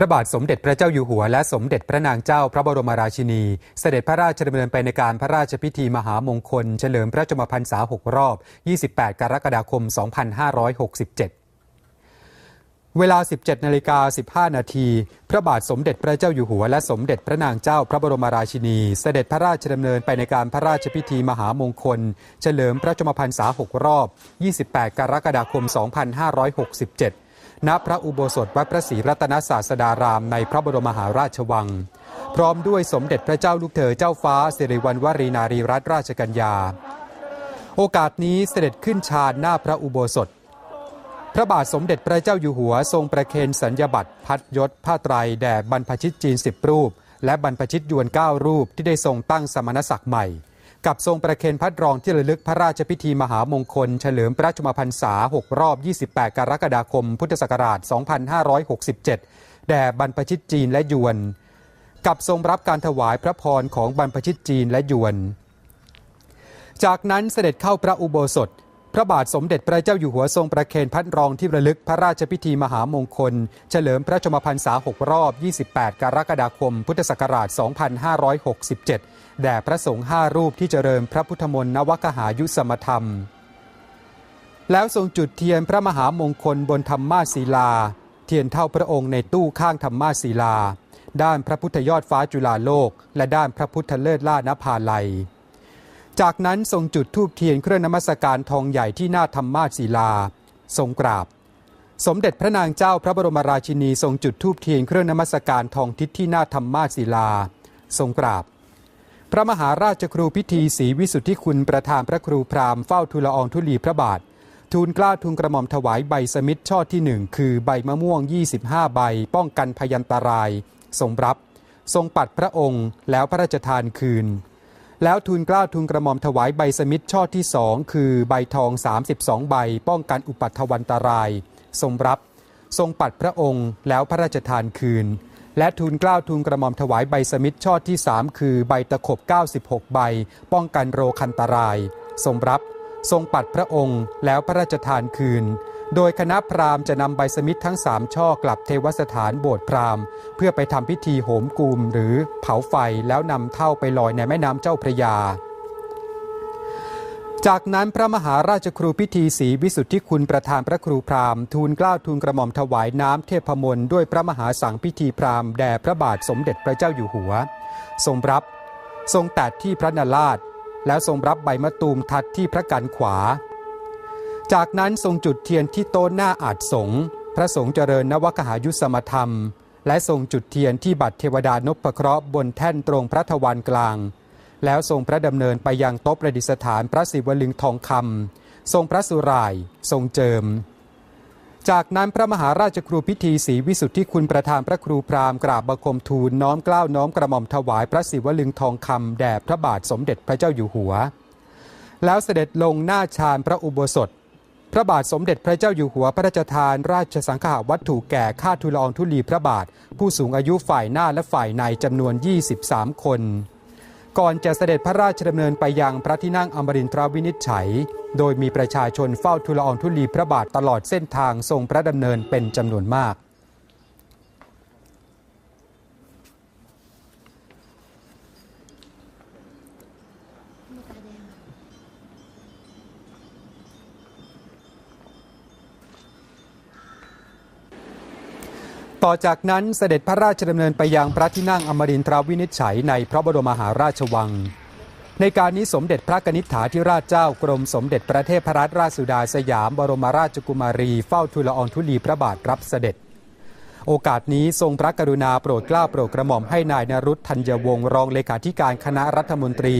พระบาทสมเด็จพระเจ้าอยู่หัว และสมเด็จพระนางเจ้าพระบรมราชินี เสด็จพระราชดำเนินไปในการพระราชพิธีมหามงคล เฉลิมพระชมพรรษา 6 รอบ 28 กรกฎาคม 2567เวลา 17 นาฬิกา 15 นาที พระบาทสมเด็จพระเจ้าอยู่หัว และสมเด็จพระนางเจ้าพระบรมราชินี เสด็จพระราชดำเนินไปในการพระราชพิธีมหามงคล เฉลิมพระชมพรรษา 6 รอบ 28 กรกฎาคม 2567 ณพระอุโบสถวัดพระศรีรัตนศาสดารามในพระบรมมหาราชวัง พร้อมด้วยสมเด็จพระเจ้าลูกเธอเจ้าฟ้าสิริวัณวรีนารีรัตนราชกัญญา โอกาสนี้เสด็จขึ้นชาญหน้าพระอุโบสถ พระบาทสมเด็จพระเจ้าอยู่หัวทรงประเคนสัญญบัตรพัดยศผ้าไตรแด่บรรพชิตจีนสิบรูป และบรรพชิตยวนเก้ารูปที่ได้ทรงตั้งสมณศักดิ์ใหม่ กับทรงประเคนพัดรองที่ระลึกพระราชพิธีมหามงคล เฉลิมพระชมพรรษา 6 รอบ 28 กรกฎาคม พุทธศักราช 2567 แด่บรรพชิตจีนและยวน กับทรงรับการถวายพระพรของบรรพชิตจีนและยวน จากนั้นเสด็จเข้าพระอุโบสถพระบาทสมเด็จพระเจ้าอยู่หัวทรงประเคนพัดรองที่ระลึกพระราชพิธีมหามงคล เฉลิมพระชมพรรษา 6 รอบ 28 กรกฎาคม พุทธศักราช 2567 แด่พระสงฆ์5รูปที่เจริญพระพุทธมนต์นวกหายุสมธรรม แล้วทรงจุดเทียนพระมหามงคลบนธรรมาศีลา เทียนเท่าพระองค์ในตู้ข้างธรรมาศีลา ด้านพระพุทธยอดฟ้าจุฬาโลก และด้านพระพุทธเลิศล่านภาลัย จากนั้นทรงจุดธูปเทียนเครื่องนมัสการทองใหญ่ที่หน้าธรรมาศิลา ทรงกราบสมเด็จพระนางเจ้าพระบรมราชินีทรงจุดธูปเทียนเครื่องนมัสการทองทิศที่หน้าธรรมาศิลา ทรงกราบ พระมหาราชครูพิธีศรีวิสุทธิคุณประธานพระครูพราหมณ์เฝ้าทูลอองทุลีพระบาท ทูลกล้าทูลกระหม่อมถวายใบสมิทช่อที่หนึ่งคือใบมะม่วง 25 ใบ ป้องกันพยันตราย ทรงรับ ทรงปัดพระองค์แล้วพระราชทานคืน แล้วทูลกล้าทูลกระหม่อมถวายใบสมิทช่อที่สองคือใบทอง 32 ใบ ป้องกันอุปัตถวันตราย ทรงรับ ทรงปัดพระองค์แล้วพระราชทานคืน และทูลกล้าทูลกระหม่อมถวายใบสมิทช่อที่สามคือใบตะขบ 96 ใบ ป้องกันโรคันตราย ทรงรับ ทรงปัดพระองค์แล้วพระราชทานคืน โดยคณะพราหมณ์จะนำใบสมิททั้งสามช่อกลับเทวสถานโบสถ์พราหมณ์ เพื่อไปทำพิธีโหมกูมหรือเผาไฟแล้วนำเท่าไปลอยในแม่น้ำเจ้าพระยา จากนั้นพระมหาราชครูพิธีศรีวิสุทธิคุณประธานพระครูพราหมณ์ทูลกล้าวทูลกระหม่อมถวายน้ำเทพมนต์ด้วยพระมหาสังพิธีพราหมณ์แด่พระบาทสมเด็จพระเจ้าอยู่หัว ทรงรับ ทรงแตดที่พระนาราชแล้วทรงรับใบมะตูมทัดที่พระกันขวา จากนั้นทรงจุดเทียนที่โต้นหน้าอาจสงพระสงฆ์เจริญนวกหายุสมธรรม และทรงจุดเทียนที่บัตรเทวดานพเคราะห์บนแท่นตรงพระทวารกลาง แล้วทรงพระดำเนินไปยังโต๊ะประดิษฐานพระศิวลึงทองคำทรงพระสุราย ทรงเจิม จากนั้นพระมหาราชครูพิธีศรีวิสุทธิคุณประธานพระครูพราหมณ์กราบบังคมทูลน้อมกล้าวน้อมกระหม่อมถวายพระศิวลึงทองคำแด่พระบาทสมเด็จพระเจ้าอยู่หัว แล้วเสด็จลงหน้าชานพระอุโบสถ พระบาทสมเด็จพระเจ้าอยู่หัว พระราชทาน ราชสังฆาวัตถุแก่ข้าทูลอองทุลีพระบาท ผู้สูงอายุฝ่ายหน้าและฝ่ายในจำนวน 23 คน ก่อนจะเสด็จพระราชดำเนินไปยังพระที่นั่งอมรินทราวินิจฉัย โดยมีประชาชนเฝ้าทูลอองทุลีพระบาทตลอดเส้นทางทรงพระดำเนินเป็นจำนวนมาก ต่อจากนั้นเสด็จพระราชดำเนินไปยังพระที่นั่งอมรินทราวินิจฉัยในพระบรมมหาราชวัง ในการนี้สมเด็จพระกนิษฐาธิราชเจ้ากรมสมเด็จพระเทพรัตนราชสุดาสยามบรมราชกุมารีเฝ้าทูลละอองธุลีพระบาทรับเสด็จ โอกาสนี้ทรงพระกรุณาโปรดเกล้าโปรดกระหม่อมให้นายนรุตธัญวงศ์รองเลขาธิการคณะรัฐมนตรี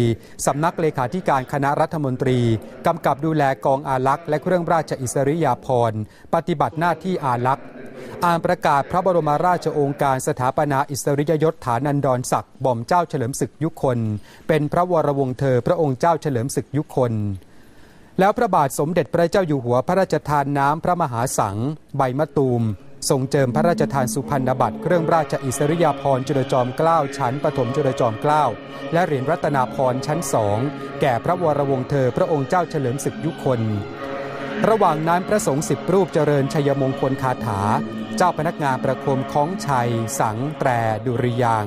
สำนักเลขาธิการคณะรัฐมนตรี กำกับดูแลกองอาลักษ์และเครื่องราชอิสริยาภรณ์ปฏิบัติหน้าที่อาลักษ์อ่านประกาศพระบรมราชโองการสถาปนาอิสริยยศฐานันดรศักดิ์บ่มเจ้าเฉลิมศึกยุคน เป็นพระวรวงศ์เธอพระองค์เจ้าเฉลิมศึกยุคนแล้วพระบาทสมเด็จพระเจ้าอยู่หัวพระราชทานน้ำพระมหาสัง ใบมะตูม ทรงเจิมพระราชทานสุพรรณบัตรเครื่องราชอิสริยาภรณ์จุลจอมเกล้าชั้นปฐมจุลจอมเกล้าและเหรียญรัตนาภรณ์ชั้นสองแก่พระวรวงศ์เธอพระองค์เจ้าเฉลิมศึกยุคน ระหว่างนั้นพระสงฆ์สิบรูปเจริญชัยมงคลคาถา เจ้าพนักงานประโคมของชัย สังแตรดุริยาง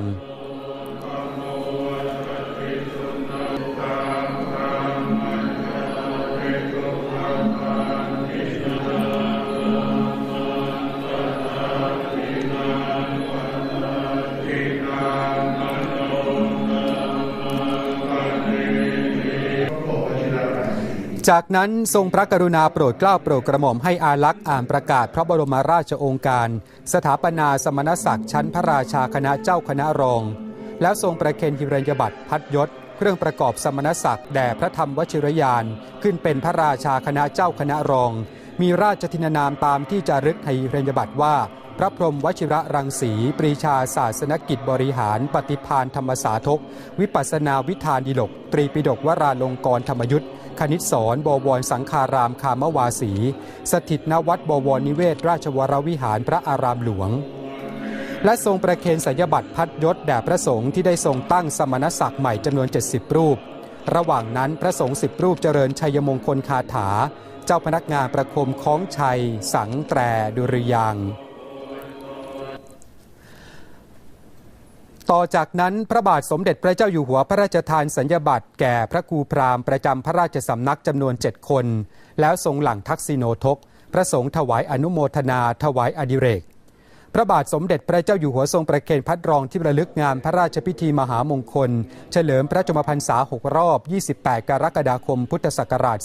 จากนั้นทรงพระกรุณาโปรดเกล้าโปรดกระหม่อมให้อาลักษ์อ่านประกาศพระบรมราชโองการ สถาปนาสมณศักดิ์ชั้นพระราชาคณะเจ้าคณะรอง แล้วทรงประเคนหิรัญญบัตรพัดยศ เครื่องประกอบสมณศักดิ์แด่พระธรรมวชิรยาน ขึ้นเป็นพระราชาคณะเจ้าคณะรอง มีราชทินานามตามที่จารึกในหิรัญญบัตรว่า พระพรหมวชิระรังสี ปรีชาศาสนกิจบริหาร ปฏิพานธรรมสาทกวิปัสนาวิธานดิลก ตรีปิฎกวราลงกรธรรมยุทธ คณิตสอนบวรสังคารามคามวาสี สถิตณวัดบวรนิเวศ ราชวรวิหารพระอารามหลวง และทรงประเคนสัญญบัตรพัดยศแด่พระสงฆ์ที่ได้ทรงตั้งสมณศักดิ์ใหม่จำนวน 70 รูป ระหว่างนั้นพระสงฆ์สิบรูปเจริญชัยมงคลคาถา เจ้าพนักงานประคมคล้องชัย สังแตรดุริยาง ต่อจากนั้นพระบาทสมเด็จพระเจ้าอยู่หัวพระราชทานสัญญบัตรแก่พระครูพราหมณ์ประจำพระราชสำนักจำนวนเจ็ดคน แล้วทรงหลังทักษิโนทก พระสงฆ์ถวายอนุโมทนาถวายอดิเรก พระบาทสมเด็จพระเจ้าอยู่หัวทรงประเคนพัดรองที่ระลึกงานพระราชพิธีมหามงคล เฉลิมพระชมพรรษา 6 รอบ 28 กรกฎาคม พุทธศักราช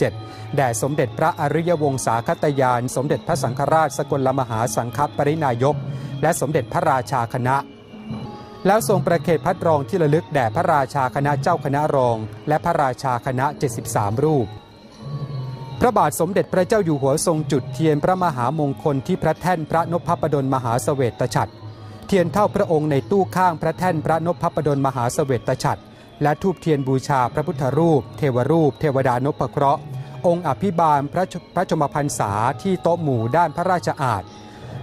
2567 แด่สมเด็จพระอริยวงศาคตยาน สมเด็จพระสังฆราชสกลมหาสังฆปรินายก และสมเด็จพระราชาคณะ แล้วทรงประเคนพัดรองที่ระลึกแด่พระราชาคณะเจ้าคณะรอง และพระราชาคณะ 73 รูป พระบาทสมเด็จพระเจ้าอยู่หัวทรงจุดเทียนพระมหามงคลที่พระแท่นพระนพพดลมหาเสวตฉัตรเทียนเท่าพระองค์ในตู้ข้างพระแท่นพระนพพดลมหาเสวตฉัตรและทูบเทียนบูชาพระพุทธรูป เทวรูป เทวดานพเคราะห์ องค์อภิบาลพระพระชมพรรษาที่โต๊ะหมู่ด้านพระราชอาณ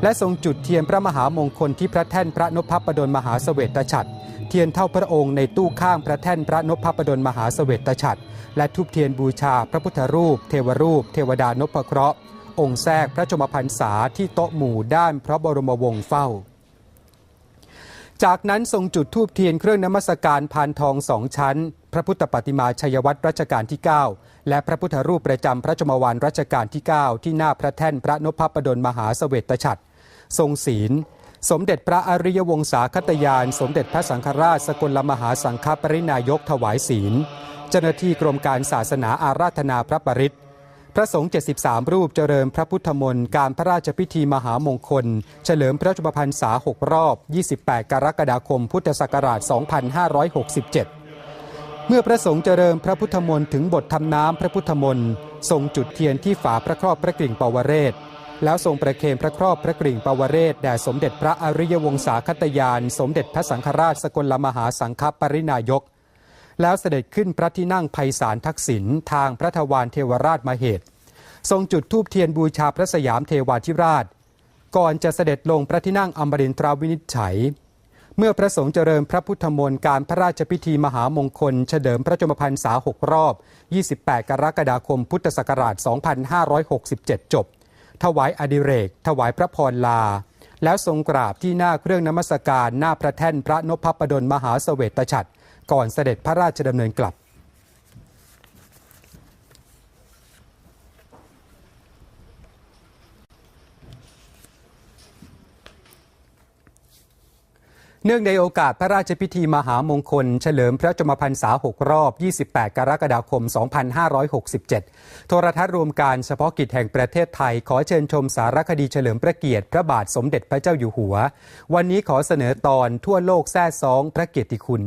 และทรงจุดเทียนพระมหามงคลที่พระแท่นพระนพพดลมหาเสวตฉัตร เทียนเท่าพระองค์ในตู้ข้างพระแท่นพระนพพดลมหาเสวตฉัตรและทูบเทียนบูชาพระพุทธรูป เทวรูป เทวดานพเคราะห์ องค์แทรกพระชมพรรษาที่โต๊ะหมู่ด้านพระบรมวงศ์เฝ้า จากนั้นทรงจุดธูปเทียนเครื่องนมัสการพานทองสองชั้น พระพุทธปฏิมาชัยวัตรรัชกาลที่ 9 และพระพุทธรูปประจำพระชมวานรัชกาลที่ 9 ที่หน้าพระแท่นพระนพพดลมหาเสวตฉัตรทรงศีล สมเด็จพระอริยวงศาคตยาน สมเด็จพระสังฆราช สกลมหาสังฆปรินายกถวายศีล เจ้าหน้าที่กรมการศาสนาอาราธนาพระปริตรพระสงฆ์ 73 รูปเจริญพระพุทธมนต์การพระราชพิธีมหามงคล เฉลิมพระชมพรรษา 6 รอบ 28 กรกฎาคม พุทธศักราช 2567 เมื่อพระสงฆ์เจริญพระพุทธมนต์ถึงบททำน้ำพระพุทธมนต์ทรงจุดเทียนที่ฝาพระครอบพระกริ่งปวเรศ แล้วทรงประเคนพระครอบพระกริ่งปวเรศแด่สมเด็จพระอริยวงศาคตยาน สมเด็จพระสังฆราชสกลมหาสังฆปรินายก แล้วเสด็จขึ้นพระที่นั่งไพศาลทักษิณทางพระทวารเทวราชมาเหตุ ทรงจุดธูปเทียนบูชาพระสยามเทวาธิราช ก่อนจะเสด็จลงพระที่นั่งอมรินทราวินิจฉัย เมื่อพระสงฆ์เจริญพระพุทธมนต์การพระราชพิธีมหามงคล เฉลิมพระชมพรรษา6รอบ 28 กรกฎาคมพุทธศักราช 2567 จบ ถวายอดิเรก ถวายพระพรลา แล้วทรงกราบที่หน้าเครื่องนมัสการหน้าพระแท่นพระนพพดลมหาเสวตฉัตรก่อนเสด็จพระราชดำเนินกลับ เนื่องในโอกาสพระราชพิธีมหามงคล เฉลิมพระชมพรรษา 6 รอบ 28 กรกฎาคม 2567 โทรทัศน์รวมการเฉพาะกิจแห่งประเทศไทย ขอเชิญชมสารคดีเฉลิมพระเกียรติพระบาทสมเด็จพระเจ้าอยู่หัว วันนี้ขอเสนอตอนทั่วโลกแท้ซองพระเกียรติคุณ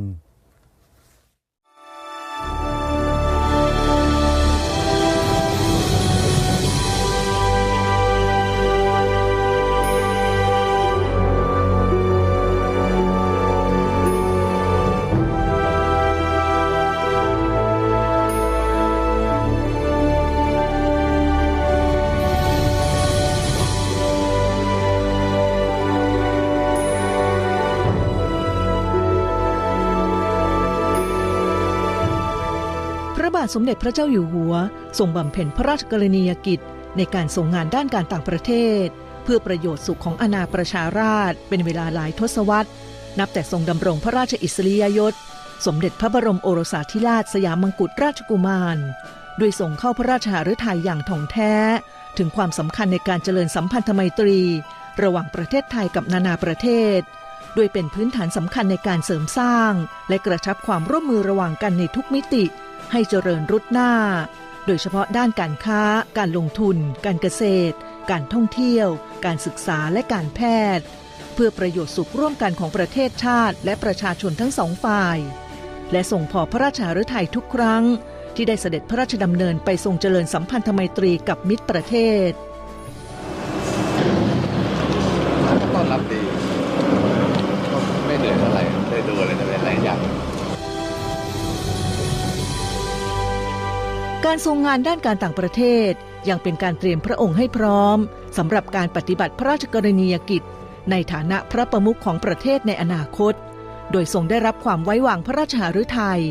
สมเด็จพระเจ้าอยู่หัวทรงบำเพ็ญพระราชกรณียกิจ ในการส่งงานด้านการต่างประเทศ เพื่อประโยชน์สุขของอาณาประชาราชเป็นเวลาหลายทศวรรษ นับแต่ทรงดำรงพระราชอิสริยยศ สมเด็จพระบรมโอรสาธิราชสยามมงกุฎราชกุมารโดยส่งเข้าพระราชหฤทัยอย่างถ่องแท้ ถึงความสำคัญในการเจริญสัมพันธไมตรี ระหว่างประเทศไทยกับนานาประเทศโดยเป็นพื้นฐานสำคัญในการเสริมสร้าง และกระชับความร่วมมือระหว่างกันในทุกมิติ ให้เจริญรุดหน้า โดยเฉพาะด้านการค้า การลงทุน การเกษตร การท่องเที่ยว การศึกษาและการแพทย์ เพื่อประโยชน์สุขร่วมกันของประเทศชาติ และประชาชนทั้งสองฝ่าย และส่งพอพระราชาฤทัยทุกครั้ง ที่ได้เสด็จพระราชดำเนินไปทรงเจริญสัมพันธไมตรีกับมิตรประเทศ การทรงงานด้านการต่างประเทศยังเป็นการเตรียมพระองค์ให้พร้อมสำหรับการปฏิบัติพระราชกรณียกิจ ในฐานะพระประมุขของประเทศในอนาคต โดยทรงได้รับความไว้วางพระราชหฤทัย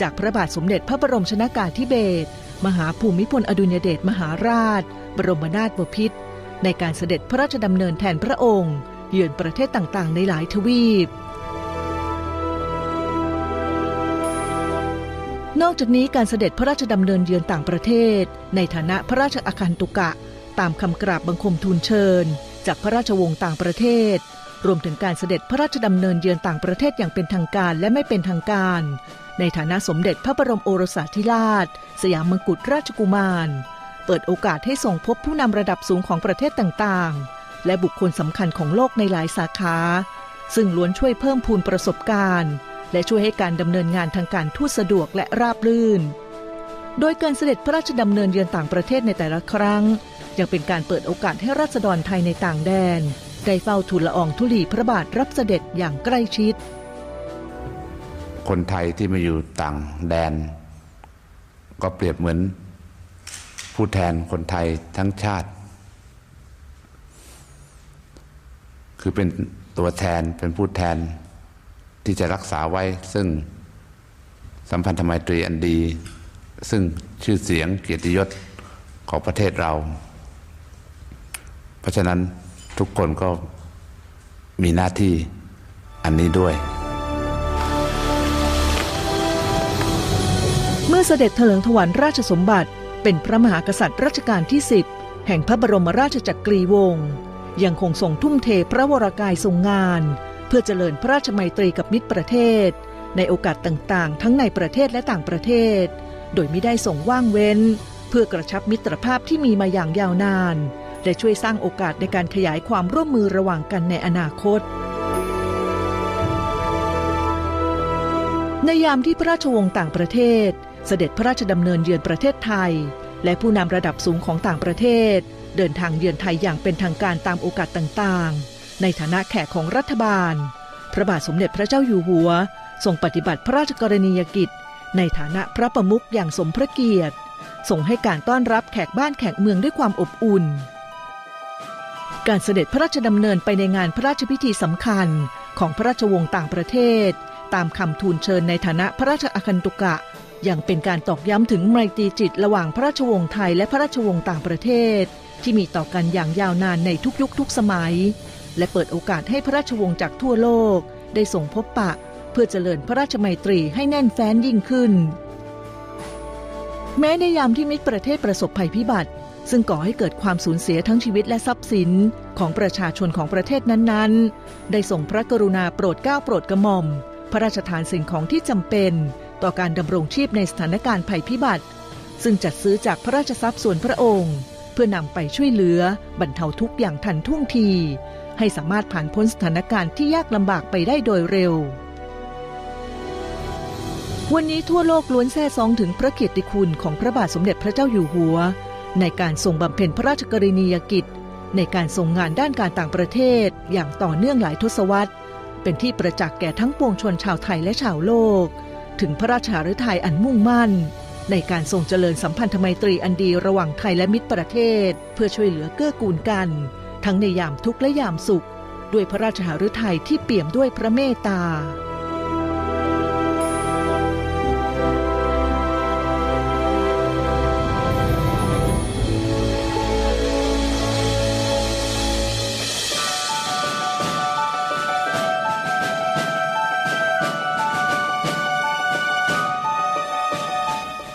จากพระบาทสมเด็จพระบรมชนากาธิเบศรมหาภูมิพลอดุลยเดชมหาราช บรมนาถบพิตรในการเสด็จพระราชดำเนินแทนพระองค์ เยือนประเทศต่างๆ ในหลายทวีป นอกจากนี้การเสด็จพระราชดำเนินเยือนต่างประเทศ ในฐานะพระราชอาคันตุกะ ตามคำกราบบังคมทูลเชิญ จากพระราชวงศ์ต่างประเทศ รวมถึงการเสด็จพระราชดำเนินเยือนต่างประเทศอย่างเป็นทางการและไม่เป็นทางการ ในฐานะสมเด็จพระบรมโอรสาธิราช สยามมงกุฎราชกุมาร เปิดโอกาสให้ส่งพบผู้นำระดับสูงของประเทศต่างๆ และบุคคลสำคัญของโลกในหลายสาขา ซึ่งล้วนช่วยเพิ่มพูนประสบการณ์ และช่วยให้การดำเนินงานทางการทูตสะดวกและราบรื่น โดยการเสด็จพระราชดำเนินเยือนต่างประเทศในแต่ละครั้ง ยังเป็นการเปิดโอกาสให้ราษฎรไทยในต่างแดน ได้เฝ้าทูลละอองธุลีพระบาทรับเสด็จอย่างใกล้ชิด คนไทยที่มาอยู่ต่างแดน ก็เปรียบเหมือน ผู้แทนคนไทยทั้งชาติ คือเป็นตัวแทนเป็นผู้แทน ที่จะรักษาไว้ซึ่งสัมพันธไมตรีอันดี ซึ่งชื่อเสียงเกียรติยศของประเทศเรา เพราะฉะนั้นทุกคนก็มีหน้าที่อันนี้ด้วย เมื่อเสด็จเถลิงถวัลราชสมบัติ เป็นพระมหากษัตริย์รัชกาลที่ 10 แห่งพระบรมราชจักรีวงศ์ยังคงทรงทุ่มเทพระวรากายทรงงาน เพื่อเจริญพระราชมัยตรีกับมิตรประเทศ ในโอกาสต่างๆ ทั้งในประเทศและต่างประเทศ โดยไม่ได้ส่งว่างเว้น เพื่อกระชับมิตรภาพที่มีมาอย่างยาวนาน และช่วยสร้างโอกาสในการขยายความร่วมมือระหว่างกันในอนาคต ในยามที่พระราชวงศ์ต่างประเทศ เสด็จพระราชดำเนินเยือนประเทศไทย และผู้นำระดับสูงของต่างประเทศ เดินทางเยือนไทยอย่างเป็นทางการตามโอกาสต่างๆ ในฐานะแขกของรัฐบาล พระบาทสมเด็จพระเจ้าอยู่หัวทรงปฏิบัติพระราชกรณียกิจ ในฐานะพระประมุขอย่างสมพระเกียรติส่งให้การต้อนรับแขกบ้านแขกเมืองด้วยความอบอุ่น การเสด็จพระราชดำเนินไปในงานพระราชพิธีสำคัญของพระราชวงศ์ต่างประเทศ ตามคำทูลเชิญในฐานะพระราชอาคันตุกะยังเป็นการตอกย้ำถึงไมตรีจิตระหว่างพระราชวงศ์ไทยและพระราชวงศ์ต่างประเทศ ที่มีต่อกันอย่างยาวนานในทุกยุคทุกสมัย และเปิดโอกาสให้พระราชวงศ์จากทั่วโลก ได้ส่งพบปะ เพื่อเจริญพระราชมัยตรีให้แน่นแฟ้นยิ่งขึ้น แม้ในยามที่มิตรประเทศประสบภัยพิบัติ ซึ่งก่อให้เกิดความสูญเสียทั้งชีวิตและทรัพย์สินของประชาชนของประเทศนั้นๆ ได้ส่งพระกรุณาโปรดเกล้าโปรดกระหม่อม พระราชทานสิ่งของที่จำเป็น ต่อการดำรงชีพในสถานการณ์ภัยพิบัติ ซึ่งจัดซื้อจากพระราชทรัพย์ส่วนพระองค์ เพื่อนำไปช่วยเหลือบรรเทาทุกข์อย่างทันท่วงที ให้สามารถผ่านพ้นสถานการณ์ที่ยากลำบากไปได้โดยเร็ว วันนี้ทั่วโลกล้วนแซ่ซองถึงพระเกียรติคุณของพระบาทสมเด็จพระเจ้าอยู่หัว ในการทรงบำเพ็ญพระราชกรณียกิจ ในการทรงงานด้านการต่างประเทศ อย่างต่อเนื่องหลายทศวรรษ เป็นที่ประจักษ์แก่ทั้งปวงชนชาวไทยและชาวโลก ถึงพระราชาฤทัยอันมุ่งมั่นในการทรงเจริญสัมพันธไมตรีอันดีระหว่างไทยและมิตรประเทศ เพื่อช่วยเหลือเกื้อกูลกัน ทั้งในยามทุกข์และยามสุข ด้วยพระราชหฤทัยที่เปี่ยมด้วยพระเมตตา